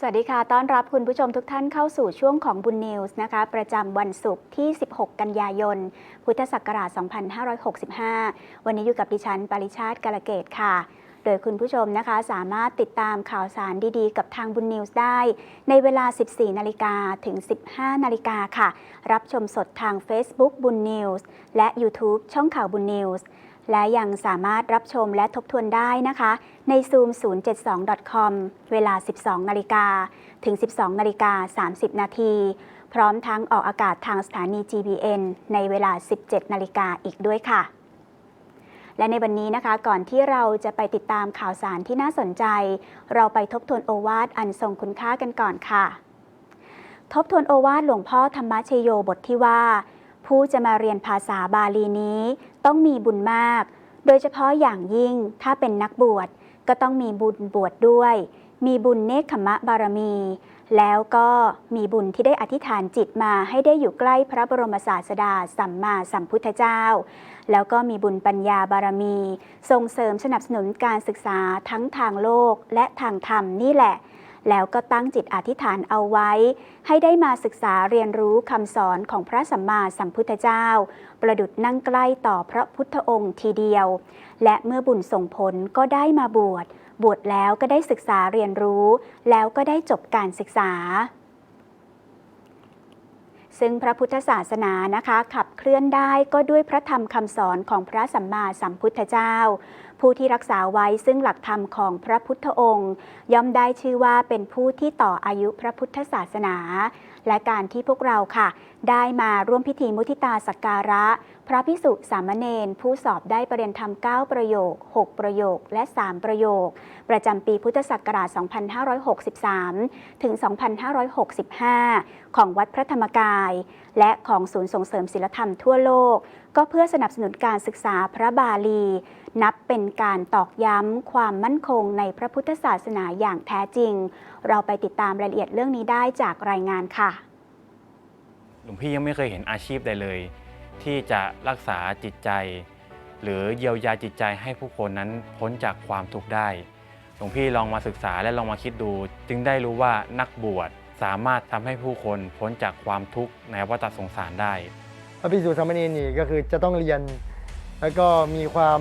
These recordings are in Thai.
สวัสดีค่ะ ต้อนรับคุณผู้ชมทุกท่านเข้าสู่ช่วงของบุญนิวส์นะคะ ประจำวันศุกร์ที่ 16 กันยายน พุทธศักราช 2565 วันนี้อยู่กับดิฉัน ปริชาติกาลเกตค่ะ โดยคุณผู้ชมนะคะสามารถติดตามข่าวสารดีๆ กับทางบุญนิวส์ได้ ในเวลา 14 นาฬิกาถึง 15 นาฬิกาค่ะ รับชมสดทาง Facebook บุญนิวส์และ YouTube ช่องข่าวบุญนิวส์ และยังสามารถรับชมและทบทวนได้นะคะ ใน zoom 072 com เวลา 12 นาฬิกา ถึง 12 นาฬิกา 30 นาที พร้อมทั้งออกอากาศทางสถานี GBN ในเวลา 17 นาฬิกาอีกด้วยค่ะ และในวันนี้นะคะ ก่อนที่เราจะไปติดตามข่าวสารที่น่าสนใจ เราไปทบทวนโอวาทอันทรงคุณค่ากันก่อนค่ะ ทบทวนโอวาทหลวงพ่อธรรมชโยบทที่ว่า ผู้จะมาเรียนภาษาบาลีนี้ต้องมีบุญมาก โดยเฉพาะอย่างยิ่งถ้าเป็นนักบวชก็ต้องมีบุญบวชด้วย มีบุญเนคขมะบารมี แล้วก็มีบุญที่ได้อธิษฐานจิตมาให้ได้อยู่ใกล้พระบรมศาสดาสัมมาสัมพุทธเจ้า แล้วก็มีบุญปัญญาบารมี ส่งเสริมสนับสนุนการศึกษาทั้งทางโลกและทางธรรมนี่แหละ แล้วก็ตั้งจิตอธิษฐานเอาไว้ ให้ได้มาศึกษาเรียนรู้คำสอนของพระสัมมาสัมพุทธเจ้า ประดุดนั่งใกล้ต่อพระพุทธองค์ทีเดียว และเมื่อบุญส่งผลก็ได้มาบวช บวชแล้วก็ได้ศึกษาเรียนรู้ แล้วก็ได้จบการศึกษา ซึ่งพระพุทธศาสนานะคะ ขับเคลื่อนได้ก็ด้วยพระธรรมคำสอนของพระสัมมาสัมพุทธเจ้า ผู้ที่รักษาไว้ซึ่งหลักธรรมของพระพุทธองค์ ย่อมได้ชื่อว่าเป็นผู้ที่ต่ออายุพระพุทธศาสนา และการที่พวกเราค่ะ ได้มาร่วมพิธีมุทิตาสักการะ พระพิสุสามเณรผู้สอบได้ประเด็นธรรม 9 ประโยค 6 ประโยค และ 3 ประโยค ประจำปีพุทธศักราช 2563 ถึง 2565 ของวัดพระธรรมกาย และของศูนย์ส่งเสริมศิลธรรมทั่วโลก ก็เพื่อสนับสนุนการศึกษาพระบาลี นับเป็นการตอกย้ำความมั่นคงในพระพุทธศาสนาอย่างแท้จริง เราไปติดตามรายละเอียดเรื่องนี้ได้จากรายงานค่ะ หลวงพี่ยังไม่เคยเห็นอาชีพใดเลย ที่จะรักษาจิตใจ หรือเยียวยาจิตใจให้ผู้คนนั้นพ้นจากความทุกข์ได้ หลวงพี่ลองมาศึกษาและลองมาคิดดู จึงได้รู้ว่านักบวชสามารถทำให้ผู้คนพ้นจากความทุกข์ในวัฏสงสารได้ พระภิกษุสามเณรนี่ก็คือจะต้องเรียน แล้วก็มีความ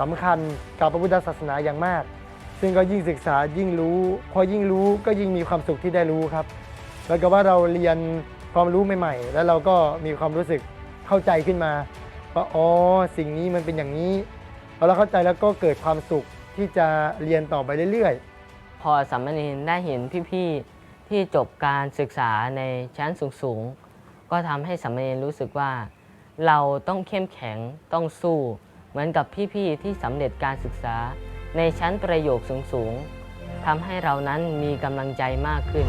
สำคัญกับพระพุทธศาสนาอย่างมาก ซึ่งก็ยิ่งศึกษายิ่งรู้ พอยิ่งรู้ก็ยิ่งมีความสุขที่ได้รู้ครับ แล้วก็ว่าเราเรียนความรู้ใหม่ๆ แล้วเราก็มีความรู้สึกเข้าใจขึ้นมาว่าอ๋อสิ่งนี้มันเป็นอย่างนี้พอเราเข้าใจแล้วก็เกิดความสุขที่จะเรียนต่อไปเรื่อยๆ พอสามเณรได้เห็นพี่ๆที่จบการศึกษาในชั้นสูงๆก็ทำให้สามเณรรู้สึกว่า เราต้องเข้มแข็งต้องสู้ เหมือนกับพี่ๆที่สำเร็จการศึกษา ในชั้นประโยคสูงๆทำให้เรานั้นมีกำลังใจมากขึ้น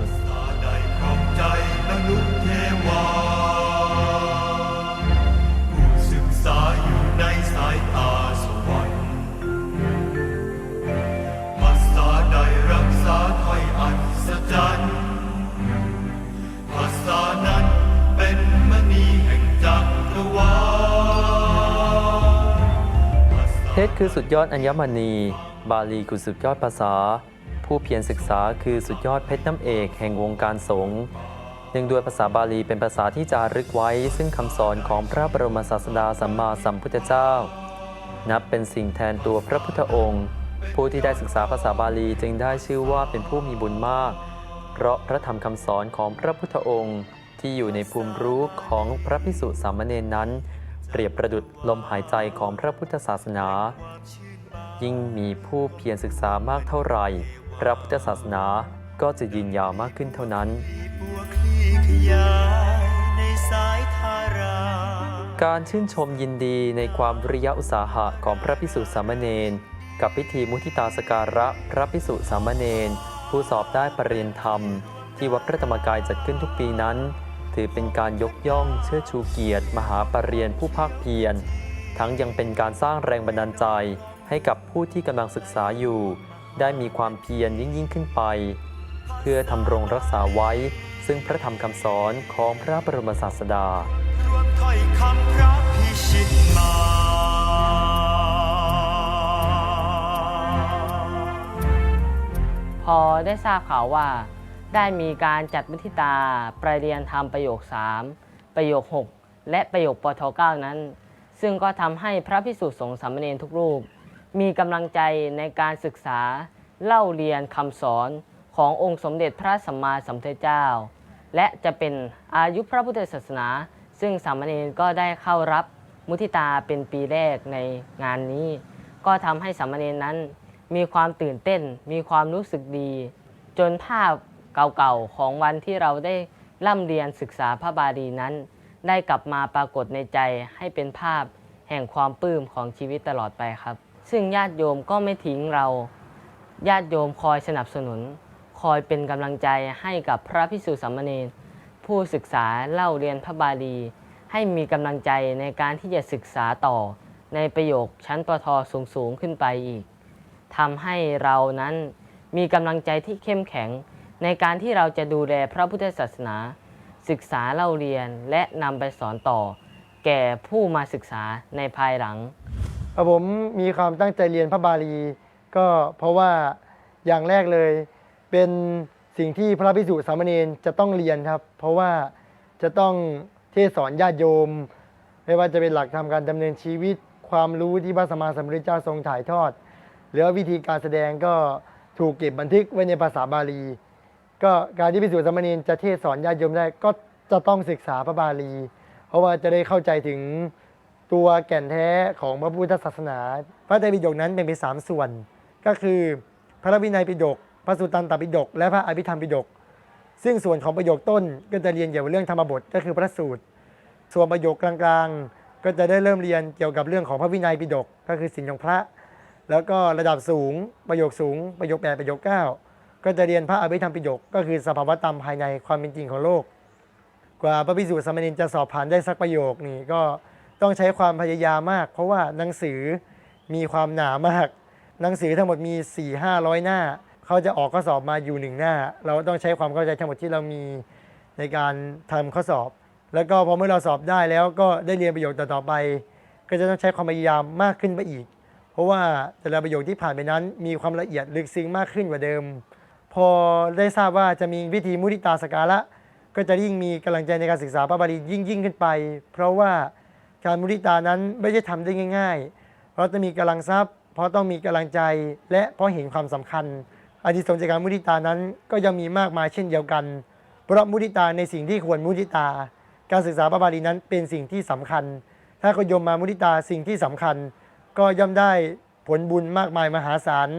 คือสุดยอดอัญมณี บาลีคือสุดยอดภาษา ผู้เพียรศึกษาคือสุดยอดเพชรน้ำเอกแห่งวงการสงฆ์เนื่องด้วยภาษาบาลีเป็นภาษาที่จารึกไว้ ซึ่งคำสอนของพระบรมศาสดาสัมมาสัมพุทธเจ้า นับเป็นสิ่งแทนตัวพระพุทธองค์ ผู้ที่ได้ศึกษาภาษาบาลีจึงได้ชื่อว่าเป็นผู้มีบุญมาก เพราะพระธรรมคำสอนของพระพุทธองค์ ที่อยู่ในภูมิรู้ของพระพิสุสามเณรนั้น เปรียบประดุดลมหายใจของพระพุทธศาสนา ยิ่งมีผู้เพียรศึกษามากเท่าไหร่ พระพุทธศาสนาก็จะยืนยาวมากขึ้นเท่านั้น การชื่นชมยินดีในความวิริยะอุตสาหะของพระพิสุสามเณรกับพิธีมุทิตาสการะพระพิสุสามเณรผู้สอบได้ปรริญธรรม ที่วัดพระธรรมกายจัดขึ้นทุกปีนั้น ถือเป็นการยกย่องเชิดชูเกียรติ มหาปรริญญาผู้ภาคเพียร ทั้งยังเป็นการสร้างแรงบันดาลใจ ให้กับผู้ที่กำลังศึกษาอยู่ ได้มีความเพียรยิ่งยิ่งขึ้นไป เพื่อทำรงรักษาไว้ ซึ่งพระธรรมคำสอนของพระบรมศาสดารวมถ้อยคำพระพิชิตมาพอได้ทราบข่าวว่า ได้มีการจัดมุทิตาประเรียนธรรมประโยค 3 ประโยค 6 และประโยคปท9นั้น ซึ่งก็ทำให้พระพิสุสงฆ์สามเณรทุกรูป มีกำลังใจในการศึกษาเล่าเรียนคำสอนขององค์สมเด็จพระสัมมาสัมพุทธเจ้า และจะเป็นอายุพระพุทธศาสนา ซึ่งสามเณรก็ได้เข้ารับมุทิตาเป็นปีแรกในงานนี้ ก็ทำให้สามเณรนั้นมีความตื่นเต้น มีความรู้สึกดี จนภาพ เก่าๆ ของวันที่เราได้ร่ำเรียนศึกษาพระบาลีนั้น ได้กลับมาปรากฏในใจให้เป็นภาพแห่งความปลื้มของชีวิตตลอดไปครับ ซึ่งญาติโยมก็ไม่ทิ้งเรา ญาติโยมคอยสนับสนุน คอยเป็นกำลังใจให้กับพระพิสุสามมเณรผู้ศึกษาเล่าเรียนพระบาลี ให้มีกำลังใจในการที่จะศึกษาต่อ ในประโยคชั้นปทสูงๆขึ้นไปอีกทำให้เรานั้นมีกำลังใจที่เข้มแข็ง ในการที่เราจะดูแลพระพุทธศาสนา ศึกษาเล่าเรียนและนำไปสอนต่อ แก่ผู้มาศึกษาในภายหลัง ผมมีความตั้งใจเรียนพระบาลี ก็เพราะว่าอย่างแรกเลย เป็นสิ่งที่พระภิกษุสามเณรจะต้องเรียนครับ เพราะว่าจะต้องเทศสอนญาติโยม ไม่ว่าจะเป็นหลักธรรมการดำเนินชีวิต ความรู้ที่พระสัมมาสัมพุทธเจ้าทรงถ่ายทอด หรือวิธีการแสดงก็ถูกเก็บบันทึกไว้ในภาษาบาลี ก็การที่ภิกษุสามเณรจะเทศสอนญาติโยมได้ก็จะต้องศึกษาพระบาลี เพราะว่าจะได้เข้าใจถึงตัวแก่นแท้ของพระพุทธศาสนา พระไตรปิฎกนั้นเป็นไปสามส่วน ก็คือพระวินัยปิฎกพระสุตตันตปิฎกและพระอภิธรรมปิฎกซึ่งส่วนของประโยคต้นก็จะเรียนเกี่ยวกับเรื่องธรรมบทก็คือพระสูตร ส่วนประโยคกลางๆ ก็จะได้เริ่มเรียนเกี่ยวกับเรื่องของพระวินัยปิฎกก็คือศีลของพระ แล้วก็ระดับสูงประโยคสูงประโยคแปดประโยคเก้า ก็จะเรียนพระอภิธรรมปิฎกก็คือสภาวธรรมภายในความเป็นจริงของโลก กว่าพระภิกษุสามเณรจะสอบผ่านได้สักประโยคนี่ก็ต้องใช้ความพยายามมาก เพราะว่าหนังสือมีความหนามาก หนังสือทั้งหมดมี4 5 0 0หน้า เขาจะออกข้อสอบมาอยู่หนึ่งหน้า เราต้องใช้ความเข้าใจทั้งหมดที่เรามีในการทำข้อสอบ แล้วก็พอเมื่อเราสอบได้แล้วก็ได้เรียนประโยคต่อๆไป ก็จะต้องใช้ความพยายามมากขึ้นไปอีก เพราะว่าแต่ละประโยคที่ผ่านไปนั้น มีความละเอียดลึกซึ้งมากขึ้นกว่าเดิม พอได้ทราบว่าจะมีวิธีมุทิตาสการะก็จะยิ่งมีกำลังใจในการศึกษาพระบาลียิ่งยิ่งขึ้นไป เพราะว่าการมุทิตานั้นไม่ใช่ทำได้ง่าย ๆ เพราะต้องมีกำลังทรัพย์ เพราะต้องมีกำลังใจและเพราะเห็นความสำคัญอานิสงส์จากการมุทิตานั้นก็ยังมีมากมายเช่นเดียวกัน เพราะมุทิตาในสิ่งที่ควรมุทิตา การศึกษาพระบาลีนั้นเป็นสิ่งที่สำคัญ ถ้าคนยมมามุทิตาสิ่งที่สำคัญ ก็ย่อมได้ผลบุญมากมายมหาศาล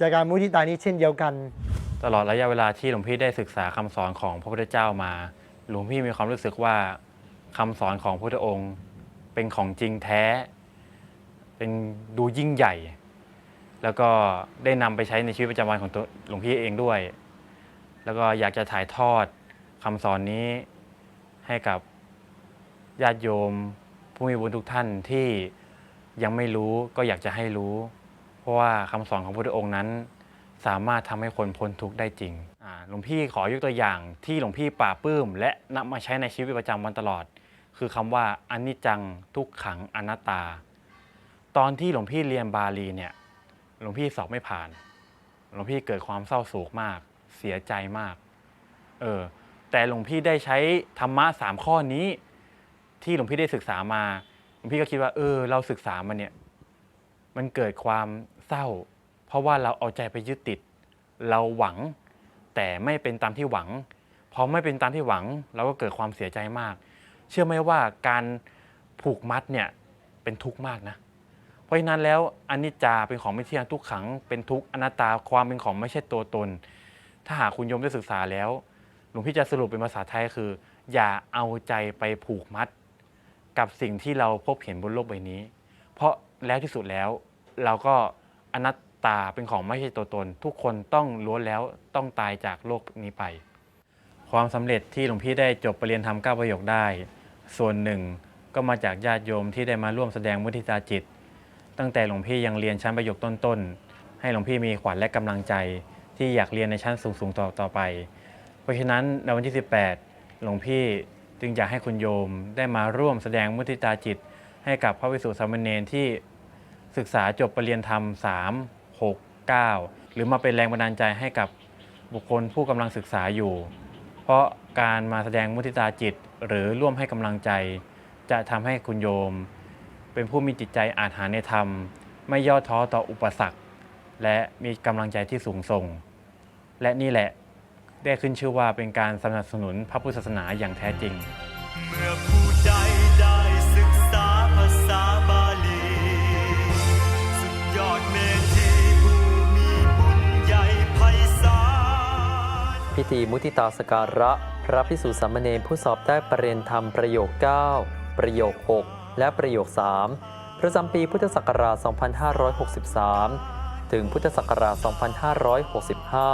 จากการมุทิตานี้เช่นเดียวกัน ตลอดระยะเวลาที่หลวงพี่ได้ศึกษาคำสอนของพระพุทธเจ้ามา หลวงพี่มีความรู้สึกว่าคำสอนของพระพุทธองค์ เป็นของจริงแท้ เป็นดูยิ่งใหญ่ แล้วก็ได้นำไปใช้ในชีวิตประจำวันของตัวหลวงพี่เองด้วย แล้วก็อยากจะถ่ายทอดคำสอนนี้ให้กับญาติโยม ผู้มีบุญทุกท่านที่ยังไม่รู้ก็อยากจะให้รู้ เพราะว่าคำสอนของพระพุทธองค์นั้น สามารถทำให้คนพ้นทุกข์ได้จริงหลวงพี่ขอยกตัวอย่างที่หลวงพี่ปราปื้ม และนำมาใช้ในชีวิตประจำวันตลอด คือคำว่าอนิจจังทุกขังอนัตตา ตอนที่หลวงพี่เรียนบาลีเนี่ยหลวงพี่สอบไม่ผ่าน หลวงพี่เกิดความเศร้าโศกมาก เสียใจมากเออแต่หลวงพี่ได้ใช้ธรรมะสามข้อนี้ ที่หลวงพี่ได้ศึกษามาหลวงพี่ก็คิดว่า เออ เราศึกษามันเนี่ย มันเกิดความเศร้า ราะว่าเราเอาใจไปยึดติด เราหวัง แต่ไม่เป็นตามที่หวังพอไม่เป็นตามที่หวังเราก็เกิดความเสียใจมาก เชื่อไหมว่าการผูกมัดเนี่ยเป็นทุกข์มากนะ เพราะฉะนั้นแล้วอนิจจาเป็นของไม่เที่ยงทุกขัง เป็นทุกข์อนัตตาความเป็นของไม่ใช่ตัวตน ถ้าหากคุณโยมได้ศึกษาแล้วหลวงพี่จะสรุปเป็นภาษาไทยคือ อย่าเอาใจไปผูกมัด กับสิ่งที่เราพบเห็นบนโลกใบนี้ เพราะแล้วที่สุดแล้วเราก็อนัต ตาเป็นของไม่ใช่ตัวตน ทุกคนต้องล้วนแล้วต้องตายจากโลกนี้ไป ความสำเร็จที่หลวงพี่ได้จบปรริญญาธรรมเก้าประโยคได้ ส่วนหนึ่งก็มาจากญาติโยมที่ได้มาร่วมแสดงมุทิตาจิต ตั้งแต่หลวงพี่ยังเรียนชั้นประโยคต้นๆ ให้หลวงพี่มีขวัญและกำลังใจ ที่อยากเรียนในชั้นสูงๆต่อต่อไป เพราะฉะนั้นในวันที่ 18 หลวงพี่จึงอยากให้คุณโยมได้มาร่วมแสดงมุทิตาจิต ให้กับพระวิสุทธิสามเณรที่ศึกษาจบปรริญญาธรรม 3 6 9 หรือมาเป็นแรงบันดาลใจให้กับบุคคลผู้กำลังศึกษาอยู่ เพราะการมาแสดงมุทิตาจิต หรือร่วมให้กำลังใจ จะทำให้คุณโยม เป็นผู้มีจิตใจอาจหารในธรรม ไม่ย่อท้อต่ออุปสรรค และมีกำลังใจที่สูงส่ง และนี่แหละได้ขึ้นชื่อว่าเป็นการสนับสนุนพระพุทธศาสนาอย่างแท้จริง เมื่อ พิธีมุทิตาสการะ พระพิสุสามเณรผู้สอบได้ประเรียนธรรมประโยค 9 ประโยค 6 และประโยค 3 ประจำปีพุทธศักราช 2563 ถึงพุทธศักราช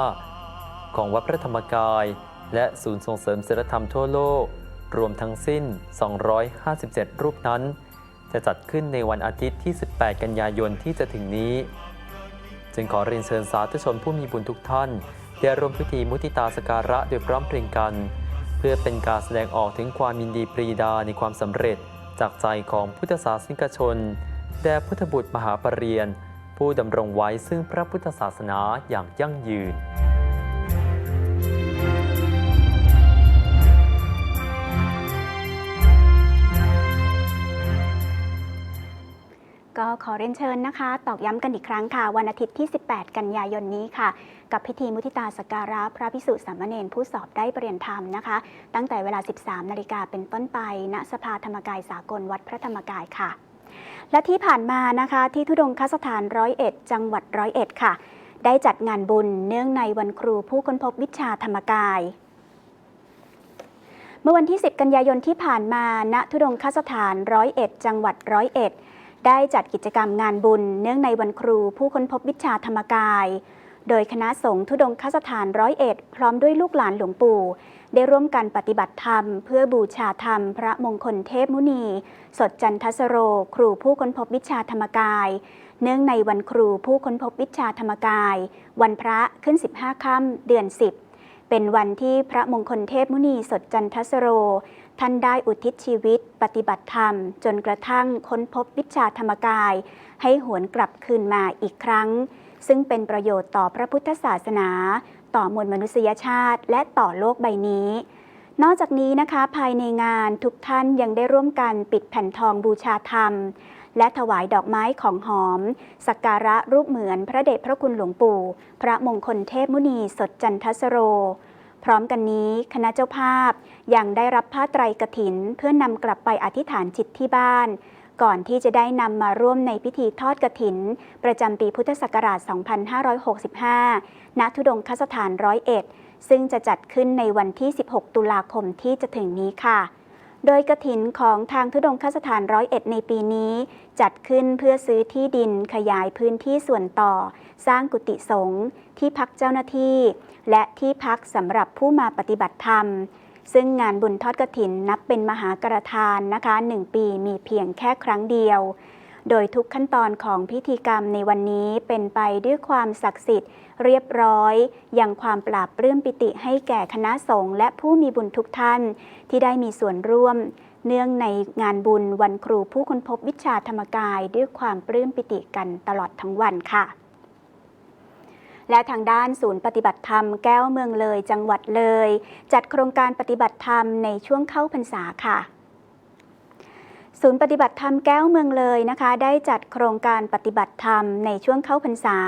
2565 ของวัดพระธรรมกาย และศูนย์ส่งเสริมศีลธรรมทั่วโลก รวมทั้งสิ้น 257 รูปนั้น จะจัดขึ้นในวันอาทิตย์ที่ 18 กันยายนที่จะถึงนี้ จึงขอเรียนเชิญสาธุชนผู้มีบุญทุกท่าน ได้ร่วมพิธีมุติตาสการะโดยพร้อมเพรียงกัน เพื่อเป็นการแสดงออกถึงความยินดีปรีดาในความสำเร็จ จากใจของพุทธศาสนิกชนแด่พุทธบุตรมหาปรริญญาผู้ดำรงไว้ซึ่งพระพุทธศาสนาอย่างยั่งยืน ขอเรียนเชิญนะคะ ตอกย้ำกันอีกครั้งค่ะ วันอาทิตย์ที่ 18 กันยายนนี้ค่ะ กับพิธีมุทิตาสการะพระพิสุสามเณรผู้สอบได้ประเรียนธรรมนะคะ ตั้งแต่เวลา 13 นาฬิกาเป็นต้นไป ณ สภาธรรมกายสากลวัดพระธรรมกายค่ะ และที่ผ่านมานะคะที่ทุดงคสถานร้อยเอ็ดจังหวัดร้อยเอ็ดค่ะ ได้จัดงานบุญเนื่องในวันครูผู้ค้นพบวิชาธรรมกายเมื่อวันที่ 10 กันยายนที่ผ่านมา ณ ทุดงคสถานร้อยเอ็ดจังหวัดร้อยเอ็ด ได้จัดกิจกรรมงานบุญ เนื่องในวันครูผู้ค้นพบวิชาธรรมกาย โดยคณะสงฆ์ทุดงคสถานร้อยเอ็ดพร้อมด้วยลูกหลานหลวงปู่ ได้ร่วมกันปฏิบัติธรรม เพื่อบูชาธรรม พระมงคลเทพมุนี สดจันทสโร ครูผู้ค้นพบวิชาธรรมกาย เนื่องในวันครูผู้ค้นพบวิชาธรรมกาย วันพระขึ้น 15 ค่ำเดือน 10เป็นวันที่พระมงคลเทพมุนีสดจันทสโร ท่านได้อุทิศชีวิต ปฏิบัติธรรม จนกระทั่งค้นพบวิชาธรรมกาย ให้หวนกลับคืนมาอีกครั้ง ซึ่งเป็นประโยชน์ต่อพระพุทธศาสนา ต่อมวลมนุษยชาติ และต่อโลกใบนี้ นอกจากนี้นะคะภายในงานทุกท่านยังได้ร่วมกันปิดแผ่นทองบูชาธรรม และถวายดอกไม้ของหอม สักการะรูปเหมือนพระเดชพระคุณหลวงปู่ พระมงคลเทพมุนีสดจันทสโร พร้อมกันนี้คณะเจ้าภาพยังได้รับผ้าไตรกฐิน เพื่อนำกลับไปอธิษฐานจิตที่บ้าน ก่อนที่จะได้นำมาร่วมในพิธีทอดกฐิน ประจำปีพุทธศักราช 2565 ณ ทุดงคสถานร้อยเอ็ดซึ่งจะจัดขึ้นในวันที่ 16 ตุลาคมที่จะถึงนี้ค่ะ โดยกฐินของทางทุดงคสถานร้อยเอ็ดในปีนี้ จัดขึ้นเพื่อซื้อที่ดินขยายพื้นที่ส่วนต่อ สร้างกุฏิสงฆ์ที่พักเจ้าหน้าที่ และที่พักสำหรับผู้มาปฏิบัติธรรม ซึ่งงานบุญทอดกฐินนับเป็นมหากรทานนะคะหนึ่งปีมีเพียงแค่ครั้งเดียว โดยทุกขั้นตอนของพิธีกรรมในวันนี้เป็นไปด้วยความศักดิ์สิทธิ์ เรียบร้อย ยังความปราบปลื้มปิติให้แก่คณะสงฆ์และผู้มีบุญทุกท่าน ที่ได้มีส่วนร่วม เนื่องในงานบุญวันครูผู้ค้นพบวิชาธรรมกายด้วยความปลื้มปิติกันตลอดทั้งวันค่ะ และทางด้านศูนย์ปฏิบัติธรรมแก้วเมืองเลยจังหวัดเลย จัดโครงการปฏิบัติธรรมในช่วงเข้าพรรษาค่ะศูนย์ปฏิบัติธรรมแก้วเมืองเลยนะคะ ได้จัดโครงการปฏิบัติธรรมในช่วงเข้าพรรษา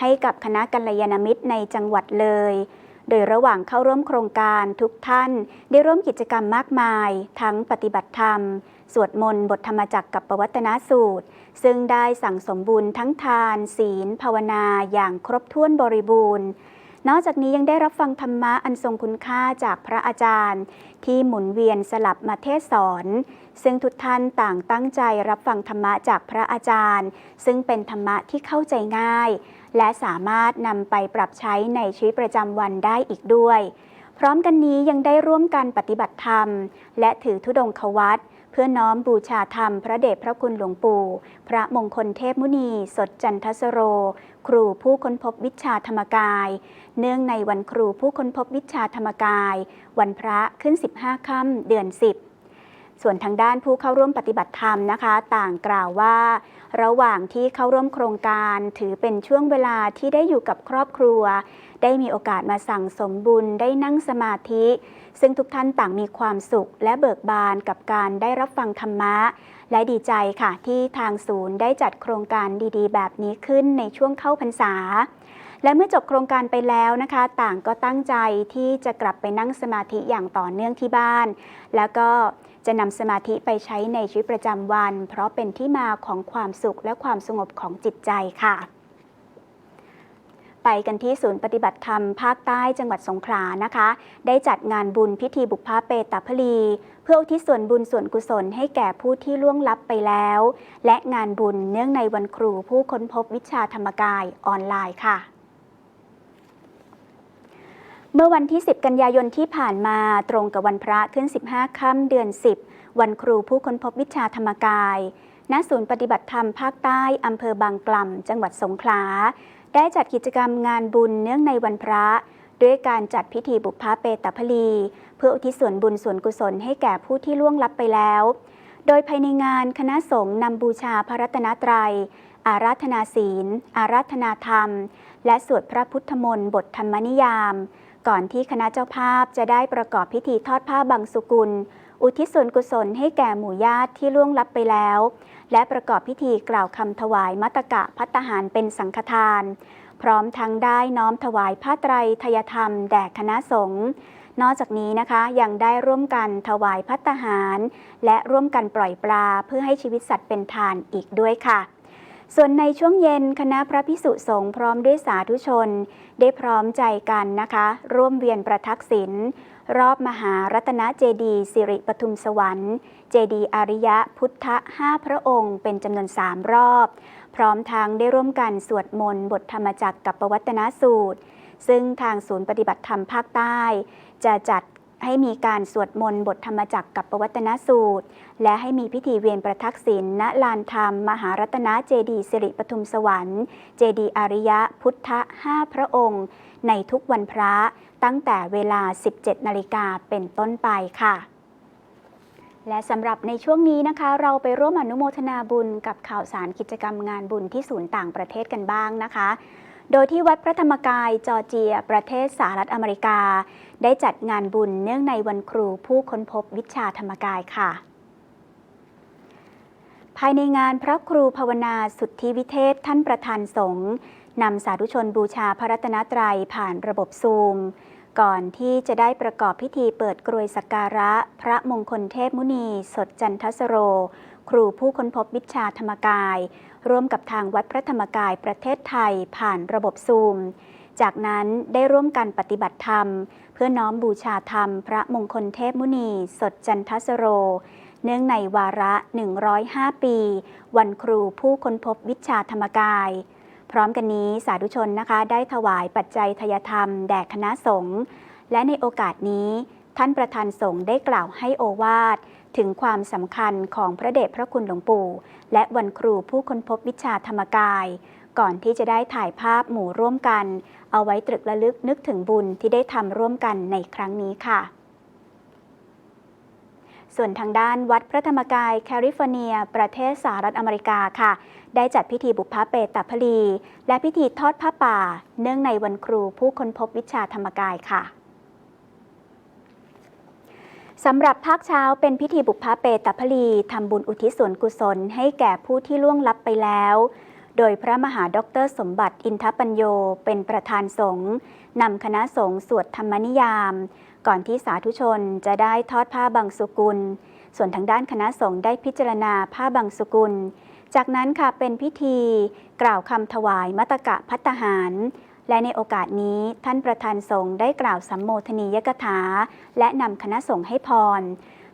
ให้กับคณะกัลยาณมิตรในจังหวัดเลย โดยระหว่างเข้าร่วมโครงการทุกท่านได้ร่วมกิจกรรมมากมาย ทั้งปฏิบัติธรรม สวดมนต์บทธรรมจักรกับปวัตนสูตร ซึ่งได้สั่งสมบุญทั้งทาน ศีล ภาวนาอย่างครบถ้วนบริบูรณ์ นอกจากนี้ยังได้รับฟังธรรมะอันทรงคุณค่าจากพระอาจารย์ ที่หมุนเวียนสลับมาเทศสอน ซึ่งทุกท่านต่างตั้งใจรับฟังธรรมะจากพระอาจารย์ ซึ่งเป็นธรรมะที่เข้าใจง่าย และสามารถนำไปปรับใช้ในชีวิตประจำวันได้อีกด้วยพร้อมกันนี้ยังได้ร่วมกันปฏิบัติธรรม และถือธุดงควัต เพื่อน้อมบูชาธรรมพระเดชพระคุณหลวงปู่ พระมงคลเทพมุนีสดจันทสโร ครูผู้ค้นพบวิชาธรรมกาย เนื่องในวันครูผู้ค้นพบวิชาธรรมกาย วันพระขึ้น 15ค่ำเดือน 10ส่วนทางด้านผู้เข้าร่วมปฏิบัติธรรมนะคะ ต่างกล่าวว่า ระหว่างที่เข้าร่วมโครงการถือเป็นช่วงเวลาที่ได้อยู่กับครอบครัว ได้มีโอกาสมาสั่งสมบุญได้นั่งสมาธิ ซึ่งทุกท่านต่างมีความสุขและเบิกบานกับการได้รับฟังธรรมะ และดีใจค่ะที่ทางศูนย์ได้จัดโครงการดีๆ แบบนี้ขึ้นในช่วงเข้าพรรษา และเมื่อจบโครงการไปแล้วนะคะ ต่างก็ตั้งใจที่จะกลับไปนั่งสมาธิอย่างต่อเนื่องที่บ้าน แล้วก็จะนำสมาธิไปใช้ในชีวิตประจำวัน เพราะเป็นที่มาของความสุขและความสงบของจิตใจค่ะ ไปกันที่ศูนย์ปฏิบัติธรรมภาคใต้จังหวัดสงขลานะคะ ได้จัดงานบุญพิธีบุพเพตพลี เพื่ออุทิศส่วนบุญส่วนกุศลให้แก่ผู้ที่ล่วงลับไปแล้ว และงานบุญเนื่องในวันครูผู้ค้นพบวิชาธรรมกายออนไลน์ค่ะเมื่อวันที่ 10 กันยายนที่ผ่านมาตรงกับวันพระขึ้น 15 ค่ำเดือน 10 วันครูผู้ค้นพบวิชาธรรมกาย ณ ศูนย์ปฏิบัติธรรมภาคใต้อำเภอบางกล่ำจังหวัดสงขลา ได้จัดกิจกรรมงานบุญเนื่องในวันพระ ด้วยการจัดพิธีบุพเพตพลี เพื่ออุทิศส่วนบุญส่วนกุศลให้แก่ผู้ที่ล่วงลับไปแล้ว โดยภายในงานคณะสงฆ์นำบูชาพระรัตนตรัย อาราธนาศีล อาราธนาธรรม และสวดพระพุทธมนต์บทธรรมนิยาม ก่อนที่คณะเจ้าภาพจะได้ประกอบพิธีทอดผ้าบังสุกุล อุทิศส่วนกุศลให้แก่หมู่ญาติที่ล่วงลับไปแล้ว และประกอบพิธีกล่าวคำถวายมัตกะพัตตาหารเป็นสังฆทาน พร้อมทั้งได้น้อมถวายผ้าไตรทยธรรม แด่คณะสงฆ์นอกจากนี้นะคะยังได้ร่วมกันถวายพัตตาหาร และร่วมกันปล่อยปลาเพื่อให้ชีวิตสัตว์เป็นทานอีกด้วยค่ะ ส่วนในช่วงเย็นคณะพระพิสุสงฆ์พร้อมด้วยสาธุชน ได้พร้อมใจกันนะคะ ร่วมเวียนประทักษิณ รอบมหารัตนเจดีสิริปทุมสวรรค์ เจดีอาริยะพุทธห้าพระองค์ เป็นจำนวนสามรอบ พร้อมทางได้ร่วมกันสวดมนต์บทธรรมจักรกับประวัตนสูตร ซึ่งทางศูนย์ปฏิบัติธรรมภาคใต้ จะจัด ให้มีการสวดมนต์บทธรรมจักรกับปวัตนสูตร และให้มีพิธีเวียนประทักษิณณลานธรรม มหารัตนเจดีสิริปทุมสวรรค์ เจดีอาริยะพุทธห้าพระองค์ ในทุกวันพระตั้งแต่เวลา 17 นาฬิกาเป็นต้นไปค่ะ และสำหรับในช่วงนี้นะคะ เราไปร่วมอนุโมทนาบุญกับข่าวสารกิจกรรมงานบุญที่ศูนย์ต่างประเทศกันบ้างนะคะโดยที่วัดพระธรรมกายจอร์เจีย ประเทศสหรัฐอเมริกา ได้จัดงานบุญเนื่องในวันครูผู้ค้นพบวิชาธรรมกายค่ะ ภายในงานพระครูภาวนาสุทธิวิเทศท่านประธานสงฆ์นำสาธุชนบูชาพระรัตนตรัยผ่านระบบซูม ก่อนที่จะได้ประกอบพิธีเปิดกรวยสักการะ พระมงคลเทพมุนี สดจันทสโร ครูผู้ค้นพบวิชาธรรมกาย ร่วมกับทางวัดพระธรรมกายประเทศไทยผ่านระบบซูม จากนั้นได้ร่วมกันปฏิบัติธรรม เพื่อน้อมบูชาธรรม พระมงคลเทพมุนี สดจันทสโร เนื่องในวาระ 105 ปี วันครูผู้ค้นพบวิชาธรรมกาย พร้อมกันนี้สาธุชนนะคะ ได้ถวายปัจจัยทยธรรม แด่คณะสงฆ์และในโอกาสนี้ ท่านประธานสงฆ์ได้กล่าวให้โอวาทถึงความสำคัญของพระเดชพระคุณหลวงปู่ และวันครูผู้ค้นพบวิชาธรรมกาย ก่อนที่จะได้ถ่ายภาพหมู่ร่วมกัน เอาไว้ตรึกระลึกนึกถึงบุญที่ได้ทำร่วมกันในครั้งนี้ค่ะ ส่วนทางด้านวัดพระธรรมกายแคลิฟอร์เนีย ประเทศสหรัฐอเมริกาค่ะ ได้จัดพิธีบุพเพตพลี และพิธีทอดผ้าป่า เนื่องในวันครูผู้ค้นพบวิชาธรรมกายค่ะสำหรับภาคเช้าเป็นพิธีบุพเพตพลีทำบุญอุทิศส่วนกุศลให้แก่ผู้ที่ล่วงลับไปแล้ว โดยพระมหาด็อกเตอร์สมบัติอินทปัญโยเป็นประธานสงฆ์นำคณะสงฆ์สวดธรรมนิยาม ก่อนที่สาธุชนจะได้ทอดผ้าบังสุกุล ส่วนทางด้านคณะสงฆ์ได้พิจารณาผ้าบังสุกุล จากนั้นค่ะเป็นพิธีกล่าวคำถวายมัตตกะพัตหารและในโอกาสนี้ท่านประธานสงฆ์ได้กล่าวสัมโมทนียกถา และนำคณะสงฆ์ให้พร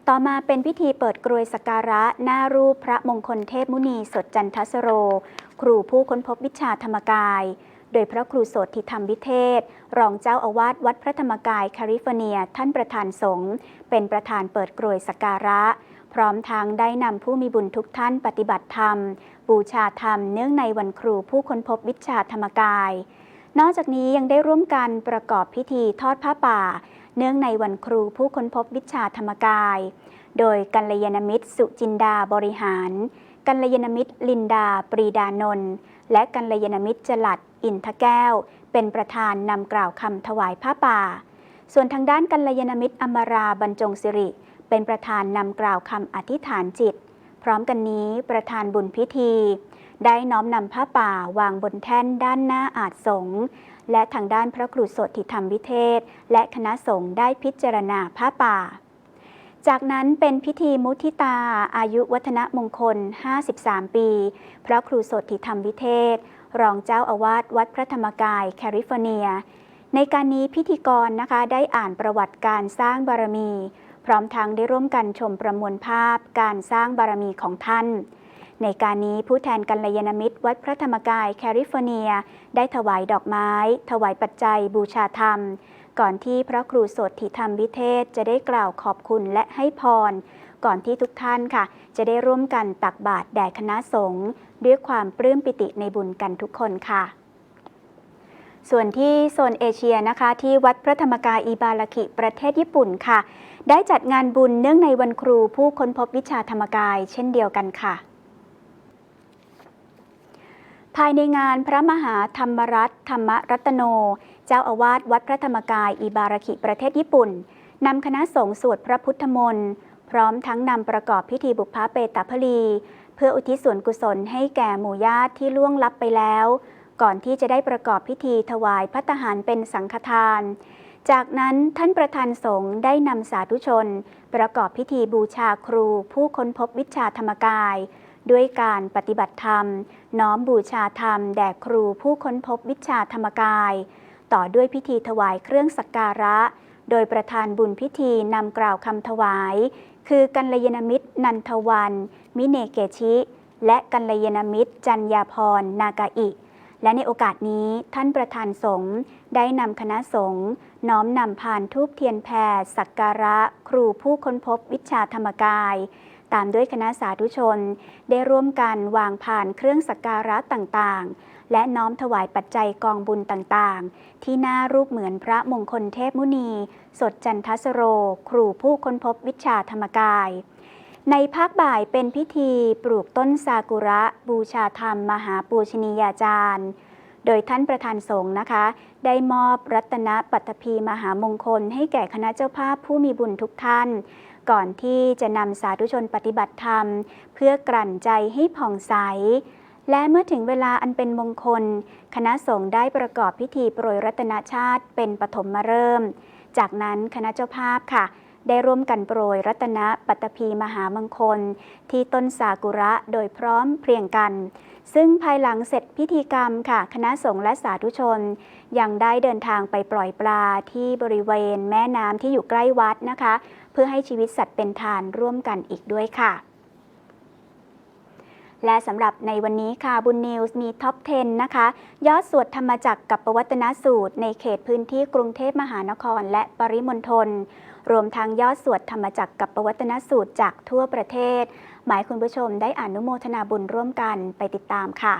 ต่อมาเป็นพิธีเปิดกรวยสักการะหน้ารูปพระมงคลเทพมุนีสดจันทสโร ครูผู้ค้นพบวิชาธรรมกาย โดยพระครูโสติธรรมวิเทศ รองเจ้าอาวาสวัดพระธรรมกายแคลิฟอร์เนีย ท่านประธานสงฆ์เป็นประธานเปิดกรวยสกการะ พร้อมทางได้นำผู้มีบุญทุกท่านปฏิบัติธรรม บูชาธรรมเนื่องในวันครูผู้ค้นพบวิชาธรรมกาย นอกจากนี้ยังได้ร่วมกันประกอบพิธีทอดผ้าป่า เนื่องในวันครูผู้ค้นพบวิชาธรรมกาย โดยกัลยาณมิตรสุจินดาบริหาร กัลยาณมิตรลินดา ปรีดานนท์และกัลยาณมิตรจลัด อินทแก้ว เป็นประธานนำกล่าวคำถวายผ้าป่า ส่วนทางด้านกัลยาณมิตรอมราบรรจงสิริ เป็นประธานนำกล่าวคำอธิษฐานจิต พร้อมกันนี้ประธานบุญพิธี ได้น้อมนำผ้าป่าวางบนแท่นด้านหน้าอาจสงและทางด้านพระครูสดทิธรรมวิเทศ และคณะสงฆ์ได้พิจารณาผ้าป่า จากนั้นเป็นพิธีมุทิตา อายุวัฒนมงคล 53 ปี พระครูสดทิธรรมวิเทศ รองเจ้าอาวาสวัดพระธรรมกาย แคลิฟอร์เนีย ในการนี้พิธีกรนะคะได้อ่านประวัติการสร้างบารมี พร้อมทั้งได้ร่วมกันชมประมวลภาพการสร้างบารมีของท่าน ในการนี้ผู้แทนกัลยาณมิตร วัดพระธรรมกาย แคลิฟอร์เนีย ได้ถวายดอกไม้ ถวายปัจจัยบูชาธรรม ก่อนที่พระครูโสถิธรรมวิเทศจะได้กล่าวขอบคุณและให้พร ก่อนที่ทุกท่านค่ะ จะได้ร่วมกันตักบาตรแด่คณะสงฆ์ด้วยความปลื้มปิติในบุญกันทุกคนค่ะ ส่วนที่โซนเอเชียนะคะ ที่วัดพระธรรมกายอิบาราคิประเทศญี่ปุ่นค่ะ ได้จัดงานบุญเนื่องในวันครูผู้ค้นพบวิชาธรรมกาย เช่นเดียวกันค่ะภายในงานพระมหาธรรมรัตน์ธรรมรัตโน เจ้าอาวาสวัดพระธรรมกายอิบาราคิประเทศญี่ปุ่นนำคณะสงฆ์สวดพระพุทธมนต์พร้อมทั้งนำประกอบพิธีบุพเพตพลี เพื่ออุทิศส่วนกุศลให้แก่หมู่ญาติที่ล่วงลับไปแล้ว ก่อนที่จะได้ประกอบพิธีถวายพัตหารเป็นสังฆทาน จากนั้นท่านประธานสงฆ์ได้นำสาธุชน ประกอบพิธีบูชาครู ผู้ค้นพบวิชาธรรมกาย ด้วยการปฏิบัติธรรม น้อมบูชาธรรม แด่ครูผู้ค้นพบวิชาธรรมกาย ต่อด้วยพิธีถวายเครื่องสักการะ โดยประธานบุญพิธีนำกล่าวคำถวาย คือกัลยาณมิตร นันทวัน มิเนเกชิ และกัลยาณมิตร จันยาพร นากาอิและในโอกาสนี้ท่านประธานสงฆ์ได้นำคณะสงฆ์น้อมนำพานทูปเทียนแพรสักการะ ครูผู้ค้นพบวิชาธรรมกาย ตามด้วยคณะสาธุชน ได้ร่วมกันวางผ่านเครื่องสักการะต่างๆ และน้อมถวายปัจจัยกองบุญต่างๆ ที่หน้ารูปเหมือนพระมงคลเทพมุนี สดจันทสโร ครูผู้ค้นพบวิชาธรรมกาย ในภาคบ่ายเป็นพิธีปลูกต้นซากุระบูชาธรรมมหาปูชนียาจารย์โดยท่านประธานสงฆ์นะคะ ได้มอบรัตนปัตภีมหามงคล ให้แก่คณะเจ้าภาพผู้มีบุญทุกท่าน ก่อนที่จะนำสาธุชนปฏิบัติธรรม เพื่อกลั่นใจให้ผ่องใส และเมื่อถึงเวลาอันเป็นมงคล คณะสงฆ์ได้ประกอบพิธีโปรยรัตนชาติเป็นปฐมมาเริ่ม จากนั้นคณะเจ้าภาพค่ะ ได้ร่วมกันโปรยรัตนปัตตภีมหามงคล ที่ต้นสากุระโดยพร้อมเพรียงกัน ซึ่งภายหลังเสร็จพิธีกรรมค่ะ คณะสงฆ์และสาธุชน ยังได้เดินทางไปปล่อยปลาที่บริเวณแม่น้ำที่อยู่ใกล้วัดนะคะ เพื่อให้ชีวิตสัตว์เป็นทานร่วมกันอีกด้วยค่ะ และสำหรับในวันนี้ค่ะบุญนิวส์มีท็อป 10 นะคะ ยอดสวดธรรมจักรกับประวัตนสูตร ในเขตพื้นที่กรุงเทพมหานคร และปริมณฑลรวมทั้งยอดสวดธรรมจักรกับประวัตนสูตรจากทั่วประเทศ หมายคุณผู้ชมได้อนุโมทนาบุญร่วมกันไปติดตามค่ะ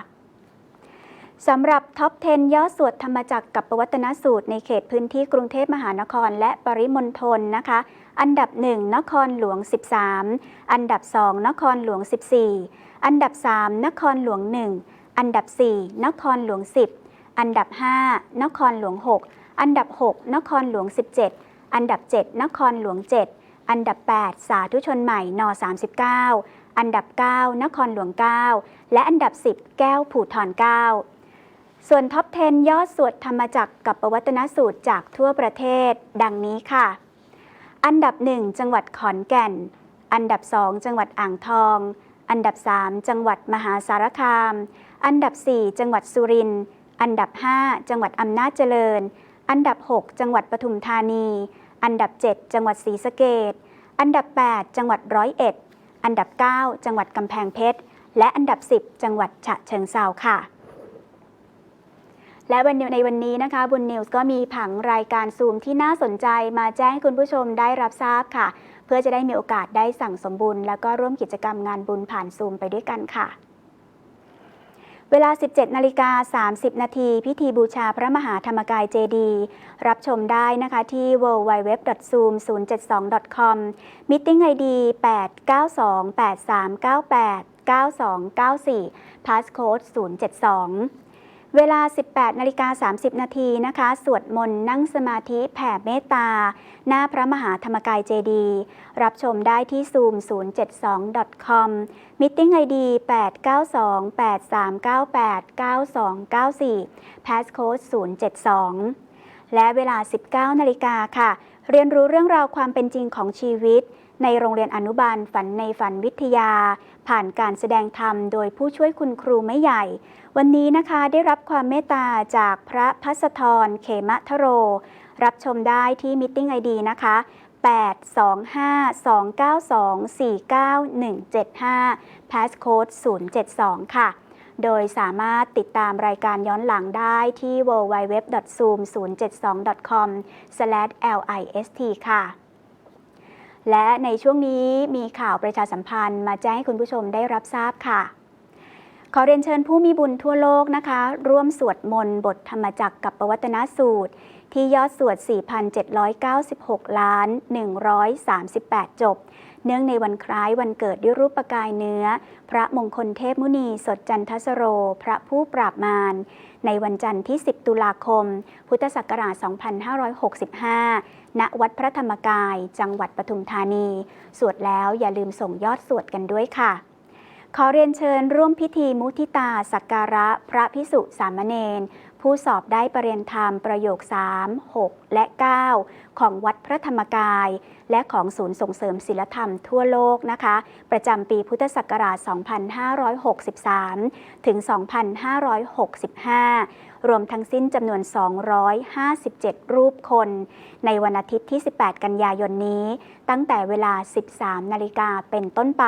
สำหรับท็อป 10 ยอดสวดธรรมจักรกับประวัตนสูตร ในเขตพื้นที่กรุงเทพมหานคร และปริมณฑลนะคะ อันดับ 1 นครหลวง 13 อันดับ 2 นครหลวง 14 อันดับ 3 นครหลวง 1 อันดับ 4 นครหลวง 10 อันดับ 5 นครหลวง 6 อันดับ 6 นครหลวง 17 อันดับ 7 นครหลวง 7 อันดับ 8 สาธุชนใหม่น39 อันดับ 9 นครหลวง 9 และอันดับ 10 แก้วผูทร9ส่วนท็อป 10 ยอดสวดธรรมจักรกับปวัตนสูตรจากทั่วประเทศ ดังนี้ค่ะ อันดับ1จังหวัดขอนแก่น อันดับ2จังหวัดอ่างทอง อันดับ3จังหวัดมหาสารคาม อันดับ4จังหวัดสุรินทร์ อันดับ5จังหวัดอำนาจเจริญ อันดับ6จังหวัดปทุมธานี อันดับ7จังหวัดศรีสะเกษอันดับ8จังหวัดร้อยเอ็ด อันดับ9จังหวัดกำแพงเพชร และอันดับ10จังหวัดฉะเชิงเทราค่ะ และวันในวันนี้นะคะบุญนิวส์ก็มีผังรายการซูมที่น่าสนใจมาแจ้งให้คุณผู้ชมได้รับทราบค่ะ เพื่อจะได้มีโอกาสได้สั่งสมบุญ แล้วก็ร่วมกิจกรรมงานบุญผ่านซูมไปด้วยกันค่ะ เวลา 17นาฬิกา30 นาทีพิธีบูชาพระมหาธรรมกายเจดีรับชมได้นะคะที่ www.zoom072.com Meeting ID 8928398 9294 Passcode 072 เวลา 18นาฬิกา30 นาทีนะคะ สวดมนต์นั่งสมาธิแผ่เมตตา หน้าพระมหาธรรมกายเจดีย์รับชมได้ที่ zoom 072.com Meeting ID 8928398 9294 Passcode 072 และเวลา 19นาฬิกาค่ะ เรียนรู้เรื่องราวความเป็นจริงของชีวิต ในโรงเรียนอนุบาลฝันในฝันวิทยา ผ่านการแสดงธรรมโดยผู้ช่วยคุณครูไม่ใหญ่ วันนี้นะคะได้รับความเมตตาจากพระพัสธรเขมะทโร รับชมได้ที่ Meeting ID นะคะ 825-292-49175 Passcode 072 ค่ะ โดยสามารถติดตามรายการย้อนหลังได้ที่ www.zoom072.com/list ค่ะ และในช่วงนี้มีข่าวประชาสัมพันธ์มาแจ้งให้คุณผู้ชมได้รับทราบค่ะ ขอเรียนเชิญผู้มีบุญทั่วโลกนะคะ ร่วมสวดมนต์บทธรรมจักรกับปวัตนสูตร ที่ยอดสวด 4,796 ล้าน 138 จบ เนื่องในวันคล้ายวันเกิดด้วยรูปปกายเนื้อ พระมงคลเทพมุนีสดจันทสโร พระผู้ปราบมารในวันจันทร์ที่ 10 ตุลาคม พุทธศักราช 2565 ณวัดพระธรรมกาย จังหวัดปทุมธานี สวดแล้วอย่าลืมส่งยอดสวดกันด้วยค่ะ ขอเรียนเชิญร่วมพิธีมุทิตาสักการะพระพิสุสามเณรผู้สอบได้ประเรียนธรรมประโยค 3 6 และ 9 ของวัดพระธรรมกาย และของศูนย์ส่งเสริมศิลธรรมทั่วโลกนะคะ ประจำปีพุทธศักราช 2563 ถึง 2565 รวมทั้งสิ้นจำนวน 257 รูปคน ในวันอาทิตย์ที่ 18 กันยายนนี้ ตั้งแต่เวลา 13 นาฬิกาเป็นต้นไป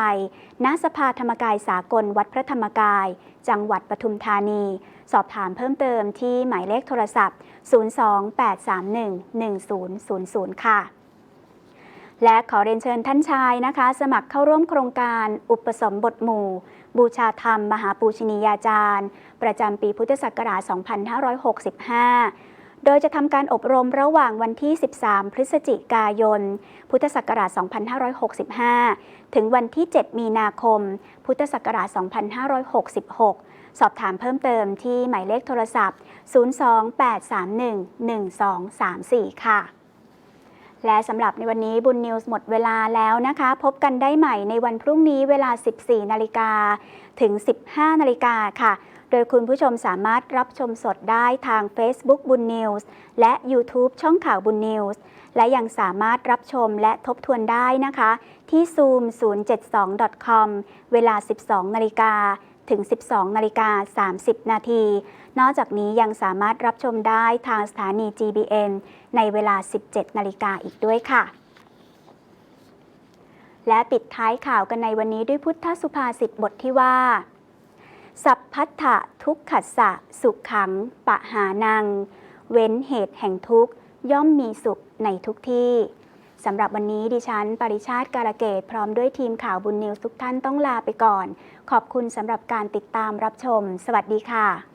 ณ สภาธรรมกายสากลวัดพระธรรมกาย จังหวัดปทุมธานี สอบถามเพิ่มเติมที่หมายเลขโทรศัพท์ 028311000 ค่ะ และขอเรียนเชิญท่านชายนะคะ สมัครเข้าร่วมโครงการอุปสมบทหมู่ บูชาธรรม มหาปูชนียาจารย์ ประจำปีพุทธศักราช 2565โดยจะทำการอบรมระหว่างวันที่ 13 พฤศจิกายน พุทธศักราช 2565 ถึงวันที่ 7 มีนาคม พุทธศักราช 2566 สอบถามเพิ่มเติมที่หมายเลขโทรศัพท์ 028311234 ค่ะ และสำหรับในวันนี้บุญนิวส์หมดเวลาแล้วนะคะ พบกันได้ใหม่ในวันพรุ่งนี้เวลา 14 นาฬิกาถึง 15 นาฬิกาค่ะ โดยคุณผู้ชมสามารถรับชมสดได้ทาง Facebook บุญนิวส์และ YouTube ช่องข่าวบุญนิวส์และยังสามารถรับชมและทบทวนได้นะคะ ที่ zoom 072 com เวลา 12 นาฬิกา ถึง 12 นาฬิกา 30 นาที นอกจากนี้ยังสามารถรับชมได้ทางสถานี GBN ในเวลา 17 นาฬิกาอีกด้วยค่ะ และปิดท้ายข่าวกันในวันนี้ด้วยพุทธสุภาษิตบทที่ว่า สัพพัทธะทุกขัสสะสุขขัง ปะหานัง เว้นเหตุแห่งทุกข์ย่อมมีสุขในทุกที่ สำหรับวันนี้ดิฉัน ปริชาติการะเกต พร้อมด้วยทีมข่าวบุญนิวส์ทุกท่านต้องลาไปก่อน ขอบคุณสำหรับการติดตามรับชม สวัสดีค่ะ